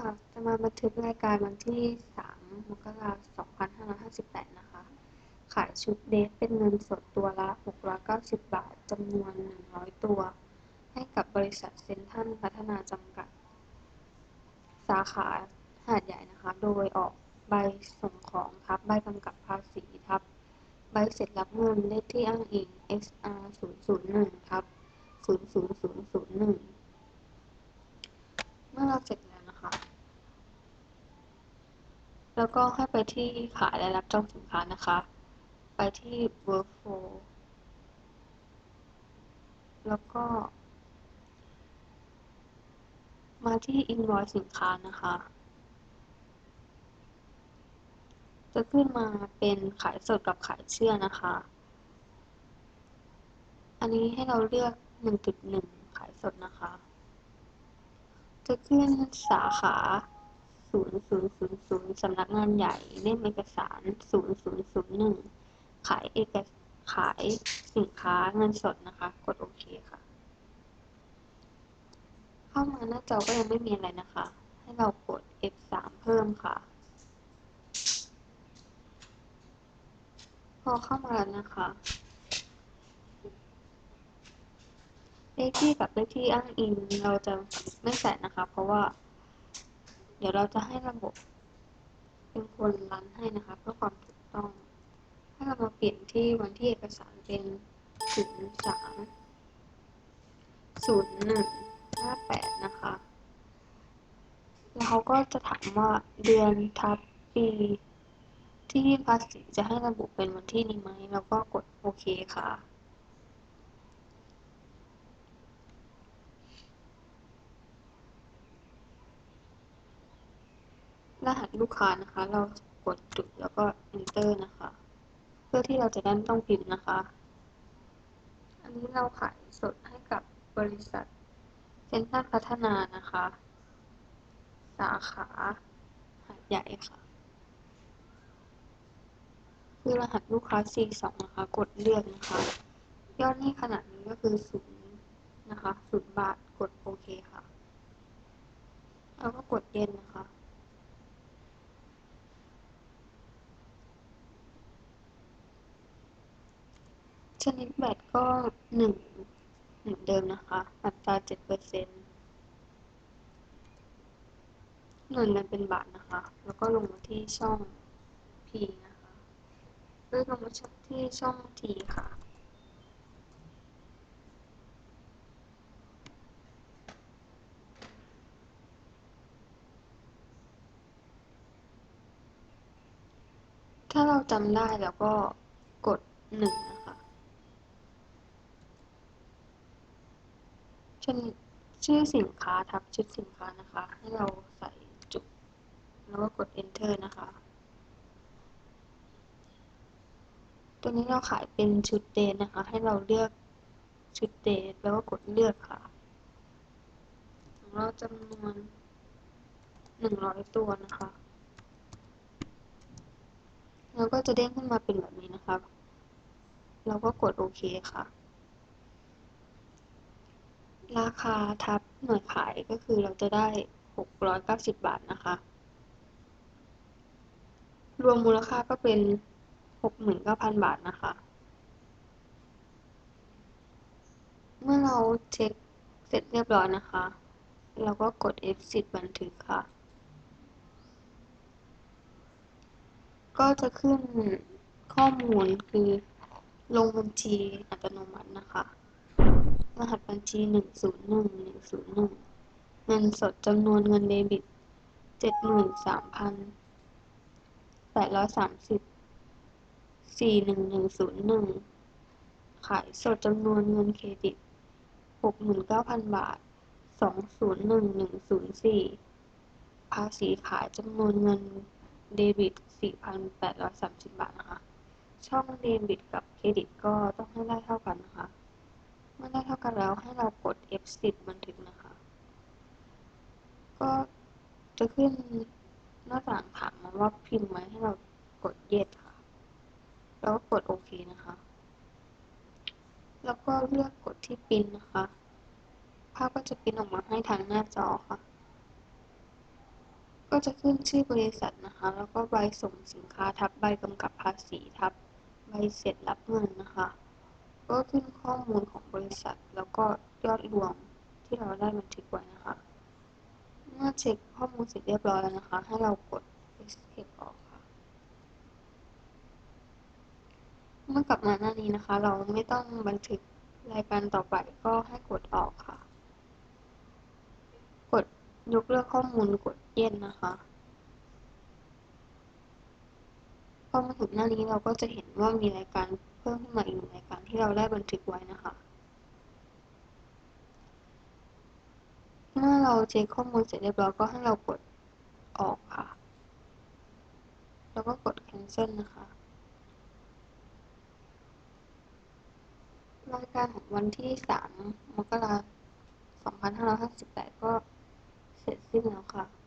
ค่ะ จะมาบันทึกรายการวันที่ 3 มกราคม 2558 นะคะ ขายชุดเดทเป็นเงินสดตัวละ 690 บาท จำนวน 100 ตัว ให้กับบริษัทเซ็นทรัลพัฒนาจำกัด สาขาหาดใหญ่นะคะ โดยออกใบส่งของทับใบกำกับภาษีทับ ใบเสร็จรับเงินเลขที่อ้างอิง XR 001ทับ00001 เมื่อเราเสร็จ แล้วนะคะแล้วก็ให้ไปที่ขายและรับจองสินค้านะคะ ไปที่ workflow แล้วก็ มาที่ invoice สินค้านะคะ จะขึ้นมาเป็นขายสดกับขายเชื่อนะคะ อันนี้ให้เราเลือก 1.1 ขายสดนะคะ จะขึ้นสาขา 0000สำนักงานใหญ่เล่มเอกสาร0001ขายเอกขายสินค้าเงินสดนะคะ กดโอเคค่ะ เข้ามาหน้าจอก็ยังไม่มีอะไรนะคะ ให้เรากด F3 เพิ่มค่ะ พอเข้ามาแล้วนะคะเลขที่กับเลขที่อ้างอิงเราจะไม่ใส่นะคะ เพราะว่า เดี๋ยวเราจะให้ระบบเป็นคนรันให้นะคะเพื่อความถูกต้องให้เรามาเปลี่ยนที่วันที่เอกสารเป็น03 01 58นะคะ แล้วเขาก็จะถามว่าเดือนทับปีที่ภาษีจะให้ระบุเป็นวันที่นี้ไหม แล้วก็กดโอเคค่ะ รหัส ลูกค้านะคะ เรากดจุดแล้วก็ enter นะคะ เพื่อที่เราจะได้ไม่ต้องพิมพ์นะคะ อันนี้เราขายสดให้กับบริษัทเซ็นทรัลพัฒนานะคะ สาขาหาดใหญ่ค่ะ คือรหัสลูกค้า C2 นะคะ กดเลือกนะคะ ยอดนี้ขนาดนี้ก็คือศูนย์นะคะศูนย์บาทกดโอเคค่ะ แล้วก็กดเย็นนะคะ ชนิดแบตก็หนึ่งเหมือนเดิมนะคะ อัตราเจ็ดเปอร์เซ็นต์หน่วยเงินเป็นบาทนะคะ แล้วก็ลงมาที่ช่อง P นะคะเลือกลงมาที่ช่อง T ค่ะ ถ้าเราจำได้แล้วก็กดหนึ่งนะคะ ชนิดชื่อสินค้าทับชุดสินค้านะคะ ให้เราใส่จุด แล้วก็กด enter นะคะ ตัวนี้เราขายเป็นชุดเดทนะคะ ให้เราเลือกชุดเดทแล้วก็กดเลือกค่ะของเราจำนวนหนึ่งร้อยตัวนะคะแล้วก็จะเด้งขึ้นมาเป็นแบบนี้นะคะ เราก็กดโอเคค่ะ ราคาทับหน่วยขายก็คือเราจะได้ 690 บาทนะคะ รวมมูลค่าก็เป็น 69,000 บาทนะคะ เมื่อเราเช็คเสร็จเรียบร้อยนะคะ เราก็กด F10 บันทึกค่ะ ก็จะขึ้นข้อมูลคือลงบัญชีอัตโนมัตินะคะ รหัสบัญชีหนึ่งศูนย์หนึ่งหนึ่งศูนย์หนึ่งเงินสดจำนวนเงินเดบิตเจ็ดหมื่นสามพันแปดร้อยสามสิบสี่หนึ่งหนึ่งศูนย์หนึ่งขายสดจำนวนเงินเครดิตหกหมื่นเก้าพันบาทสองศูนย์หนึ่งหนึ่งศูนย์สี่ภาษีขายจำนวนเงินเดบิตสี่พันแปดร้อยสามสิบบาทนะคะ ช่องเดบิตกับเครดิตก็ต้องให้ได้เท่ากันนะคะ มื่อได้เท่ากันแล้วให้เรากด F10 บันทึกนะคะ ก็จะขึ้นหน้าต่างถามมาว่าพิมพ์ไหมให้เรากด yes ค่ะ แล้วก็กดโอเคนะคะ แล้วก็เลือกกดที่ปริ้นนะคะ ภาพก็จะปริ้นออกมาให้ทางหน้าจอค่ะ ก็จะขึ้นชื่อบริษัทนะคะ แล้วก็ใบส่งสินค้าทับใบกำกับภาษีทับใบเสร็จรับเงินนะคะ ก็ขึ้นข้อมูลของบริษัท แล้วก็ยอดรวมที่เราได้บันทึกไว้นะคะ เมื่อเช็คข้อมูลเสร็จเรียบร้อยแล้วนะคะ ให้เรากด escape ออกค่ะ เมื่อกลับมาหน้านี้นะคะ เราไม่ต้องบันทึกรายการต่อไปก็ให้กดออกค่ะ กดยกเลิกข้อมูลกดเย็นนะคะพอมาถึงหน้านี้เราก็จะเห็นว่ามีรายการเพิ่มขึ้นมาอีกหนึ่งรายการ ที่เราได้บันทึกไว้นะคะ เมื่อเราเช็คข้อมูลเสร็จเรียบร้อยก็ให้เรากดออกค่ะ แล้วก็กด cancel นะคะรายการของวันที่ 3 มกราคม 2558 ก็เสร็จสิ้นแล้วค่ะ